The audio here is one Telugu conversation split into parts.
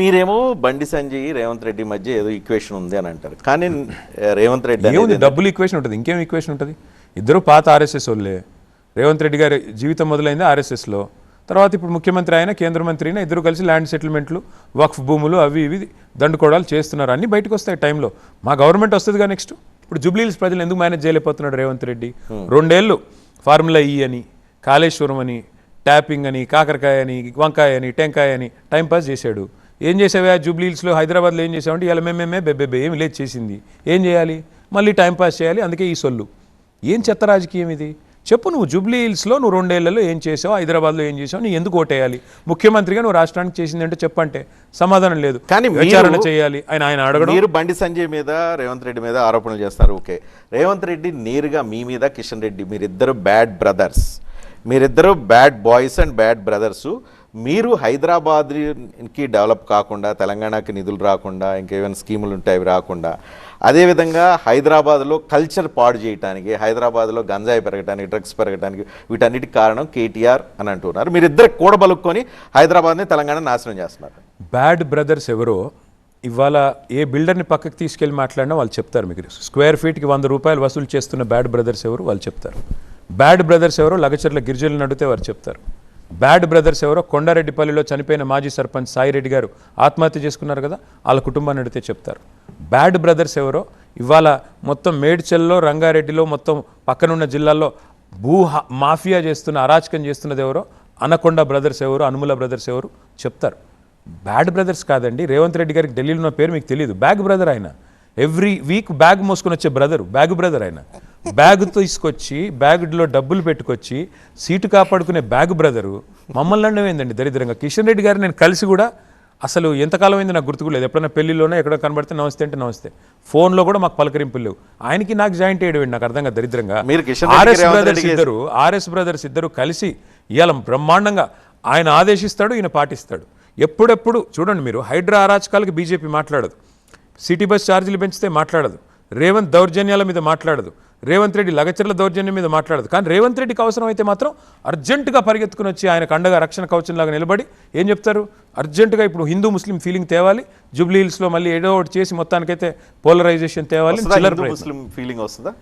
మీరేమో బండి సంజయ్ రేవంత్ రెడ్డి మధ్య ఏదో ఈక్వేషన్ ఉంది అని అంటారు. కానీ రేవంత్ రెడ్డి ఏముంది? డబ్బులు ఈక్వేషన్ ఉంటుంది. ఇంకేం ఈక్వేషన్ ఉంటుంది? ఇద్దరు పాత ఆర్ఎస్ఎస్ వాళ్ళే. రేవంత్ రెడ్డి గారి జీవితం మొదలైంది ఆర్ఎస్ఎస్లో తర్వాత ఇప్పుడు ముఖ్యమంత్రి అయినా కేంద్ర మంత్రి అయినా ఇద్దరు కలిసి ల్యాండ్ సెటిల్మెంట్లు వక్ఫ్ భూములు అవి ఇవి దండుకోవడాలు చేస్తున్నారు. అన్నీ బయటకు వస్తాయి టైంలో మా గవర్నమెంట్ వస్తుందిగా నెక్స్ట్ ఇప్పుడు జూబ్లీహిల్స్ ప్రజలు ఎందుకు మేనేజ్ చేయలేకపోతున్నాడు రేవంత్ రెడ్డి? రెండేళ్ళు ఫార్ములా ఈ అని కాళేశ్వరం అని ట్యాపింగ్ అని కాకరకాయ అని వంకాయ అని టెంకాయ అని టైంపాస్ చేశాడు. ఏం చేసావా? జూబ్లీహిల్స్లో హైదరాబాద్లో ఏం చేసావంటే ఇలా మేమేమే బెబ్బెబ్బే ఏమి లేదు చేసింది. ఏం చేయాలి? మళ్ళీ టైంపాస్ చేయాలి అందుకే ఈ సొల్లు. ఏం చెత్త రాజకీయం ఇది? చెప్పు నువ్వు జూబ్లీ హిల్స్లో నువ్వు రెండేళ్ళలో ఏం చేసావు? హైదరాబాద్లో ఏం చేసావు? నీ ఎందుకు ఓటేయాలి? ముఖ్యమంత్రిగా నువ్వు రాష్ట్రానికి చేసిందంటే చెప్పంటే సమాధానం లేదు. కానీ విచారణ చేయాలి ఆయన ఆయన అడగడం. మీరు బండి సంజయ్ మీద రేవంత్ రెడ్డి మీద ఆరోపణలు చేస్తారు. ఓకే. రేవంత్ రెడ్డి నేరుగా మీ మీద కిషన్ రెడ్డి మీరిద్దరు బ్యాడ్ బ్రదర్స్. మీరిద్దరు bad boys and bad brothers. మీరు హైదరాబాద్కి డెవలప్ కాకుండా తెలంగాణకి నిధులు రాకుండా ఇంకేమైనా స్కీములు ఉంటాయి అవి రాకుండా అదేవిధంగా హైదరాబాద్లో కల్చర్ పాడు చేయడానికి హైదరాబాద్లో గంజాయి పెరగడానికి డ్రగ్స్ పెరగడానికి వీటన్నిటికి కారణం కేటీఆర్ అని అంటున్నారు. మీరిద్దరు కూడబలుక్కొని హైదరాబాద్ని తెలంగాణ నాశనం చేస్తున్నారు. బ్యాడ్ బ్రదర్స్ ఎవరో ఇవాళ ఏ బిల్డర్ని పక్కకి తీసుకెళ్ళి మాట్లాడినా వాళ్ళు చెప్తారు మీకు స్క్వేర్ ఫీట్కి వంద రూపాయలు వసూలు చేస్తున్న బ్యాడ్ బ్రదర్స్ ఎవరు వాళ్ళు చెప్తారు. బ్యాడ్ బ్రదర్స్ ఎవరో లగచర్ల గిరిజనులను అడిగితే వారు చెప్తారు. బ్యాడ్ బ్రదర్స్ ఎవరో కొండారెడ్డిపల్లిలో చనిపోయిన మాజీ సర్పంచ్ సాయిరెడ్డి గారు ఆత్మహత్య చేసుకున్నారు కదా వాళ్ళ కుటుంబాన్ని అడిగితే చెప్తారు. బ్యాడ్ బ్రదర్స్ ఎవరో ఇవాళ మొత్తం మేడ్చల్లో రంగారెడ్డిలో మొత్తం పక్కనున్న జిల్లాల్లో భూ మాఫియా చేస్తున్న అరాచకం చేస్తున్నది ఎవరో అనకొండ బ్రదర్స్ ఎవరు అనుముల బ్రదర్స్ ఎవరు చెప్తారు. బ్యాడ్ బ్రదర్స్ కాదండి రేవంత్ రెడ్డి గారికి ఢిల్లీలో ఉన్న పేరు మీకు తెలియదు బ్యాగ్ బ్రదర్ ఆయన. ఎవ్రీ వీక్ బ్యాగ్ మోసుకొని వచ్చే బ్రదర్ బ్యాగ్ బ్రదర్ ఆయన. బ్యాగ్ తీసుకొచ్చి బ్యాగ్లో డబ్బులు పెట్టుకొచ్చి సీటు కాపాడుకునే బ్యాగ్ బ్రదరు మమ్మల్ని అనడం ఏందండి దరిద్రంగా? కిషన్ రెడ్డి గారు నేను కలిసి కూడా అసలు ఎంతకాలం అయింది నాకు గుర్తుకులేదు ఎప్పుడైనా పెళ్ళిలోనే ఎక్కడ కనబడితే నమస్తే అంటే నమస్తే. ఫోన్లో కూడా మాకు పలకరింపులు లేవు. ఆయనకి నాకు జాయింట్ అయ్యేది నాకు అర్థం కాదు దరిద్రంగా ఆర్ఎస్ బ్రదర్స్ ఇద్దరు ఆర్ఎస్ బ్రదర్స్ ఇద్దరు కలిసి ఇవాళ బ్రహ్మాండంగా ఆయన ఆదేశిస్తాడు ఈయన పాటిస్తాడు. ఎప్పుడెప్పుడు చూడండి మీరు హైడ్రా అరాచకాలకు బీజేపీ మాట్లాడదు. సిటీ బస్ ఛార్జీలు పెంచితే మాట్లాడదు. రేవంత్ దౌర్జన్యాల మీద మాట్లాడదు. రేవంత్ రెడ్డి లగచర్ల దౌర్జన్యం మీద మాట్లాడదు. కానీ రేవంత్ రెడ్డికి అవసరం అయితే మాత్రం అర్జెంటుగా పరిగెత్తుకుని వచ్చి ఆయన కండగా రక్షణ కవచంలాగా నిలబడి ఏం చెప్తారు? అర్జెంటుగా ఇప్పుడు హిందూ ముస్లిం ఫీలింగ్ తేవాలి. జూబ్లీ హిల్స్లో మళ్ళీ ఏదో ఒకటి చేసి మొత్తానికైతే పోలరైజేషన్ తేవాలి. ముస్లిం ఫీలింగ్ వస్తుందా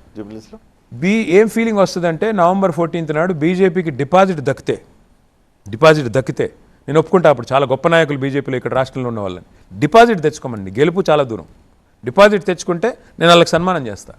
బీ ఏం ఫీలింగ్ వస్తుందంటే నవంబర్ ఫోర్టీన్త్ నాడు బీజేపీకి డిపాజిట్ దక్కితే డిపాజిట్ దక్కితే నేను ఒప్పుకుంటా అప్పుడు చాలా గొప్ప నాయకులు బీజేపీలో ఇక్కడ రాష్ట్రంలో ఉన్న వాళ్ళని. డిపాజిట్ తెచ్చుకోమండి గెలుపు చాలా దూరం. డిపాజిట్ తెచ్చుకుంటే నేను వాళ్ళకి సన్మానం చేస్తా.